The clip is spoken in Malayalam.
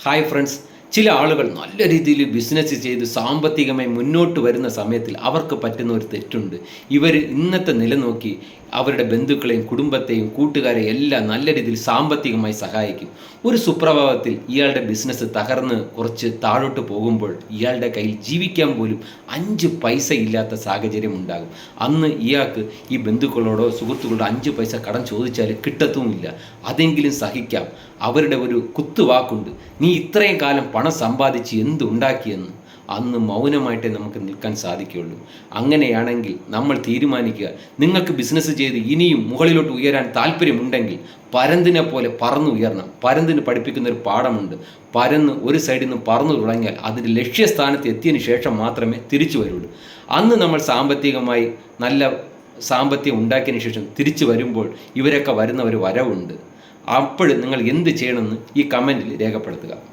ഹായ് ഫ്രണ്ട്സ് ചില ആളുകൾ നല്ല രീതിയിൽ ബിസിനസ് ചെയ്ത് സാമ്പത്തികമായി മുന്നോട്ട് വരുന്ന സമയത്തിൽ അവർക്ക് പറ്റുന്ന ഒരു തെറ്റുണ്ട്. ഇവർ ഇന്നത്തെ നില നോക്കി അവരുടെ ബന്ധുക്കളെയും കുടുംബത്തെയും കൂട്ടുകാരെയും എല്ലാം നല്ല രീതിയിൽ സാമ്പത്തികമായി സഹായിക്കും. ഒരു സുപ്രഭാവത്തിൽ ഇയാളുടെ ബിസിനസ് തകർന്ന് കുറച്ച് താഴോട്ട് പോകുമ്പോൾ ഇയാളുടെ കയ്യിൽ ജീവിക്കാൻ പോലും അഞ്ച് പൈസ ഇല്ലാത്ത സാഹചര്യം ഉണ്ടാകും. അന്ന് ഇയാൾക്ക് ഈ ബന്ധുക്കളോടോ സുഹൃത്തുക്കളോടോ അഞ്ച് പൈസ കടം ചോദിച്ചാൽ കിട്ടത്തുമില്ല. അതെങ്കിലും സഹിക്കാം. അവരുടെ ഒരു കുത്തുവാക്കുണ്ട്. നീ ഇത്രയും കാലം പണം സമ്പാദിച്ച് എന്തുണ്ടാക്കിയെന്ന് അന്ന് മൗനമായിട്ടേ നമുക്ക് നിൽക്കാൻ സാധിക്കുകയുള്ളൂ. അങ്ങനെയാണെങ്കിൽ നമ്മൾ തീരുമാനിക്കുക നിങ്ങൾക്ക് ബിസിനസ് ചെയ്ത് ഇനിയും മുകളിലോട്ട് ഉയരാൻ താല്പര്യമുണ്ടെങ്കിൽ പരന്തിനെ പോലെ പറന്നു ഉയരണം പരന്തിന് പഠിപ്പിക്കുന്ന ഒരു പാഠമുണ്ട്. പരന്ന് ഒരു സൈഡിൽ നിന്ന് പറന്നു തുടങ്ങിയാൽ അതിന്റെ ലക്ഷ്യസ്ഥാനത്ത് എത്തിയതിന് ശേഷം മാത്രമേ തിരിച്ചു വരുള്ളൂ. അന്ന് നമ്മൾ സാമ്പത്തികമായി നല്ല സാമ്പത്തികം ഉണ്ടാക്കിയതിന് ശേഷം തിരിച്ചു വരുമ്പോൾ ഇവരൊക്കെ വരുന്ന ഒരു വരവുണ്ട്. അപ്പോൾ നിങ്ങൾ എന്ത് ചെയ്യണമെന്ന് ഈ കമന്റിൽ രേഖപ്പെടുത്തുക.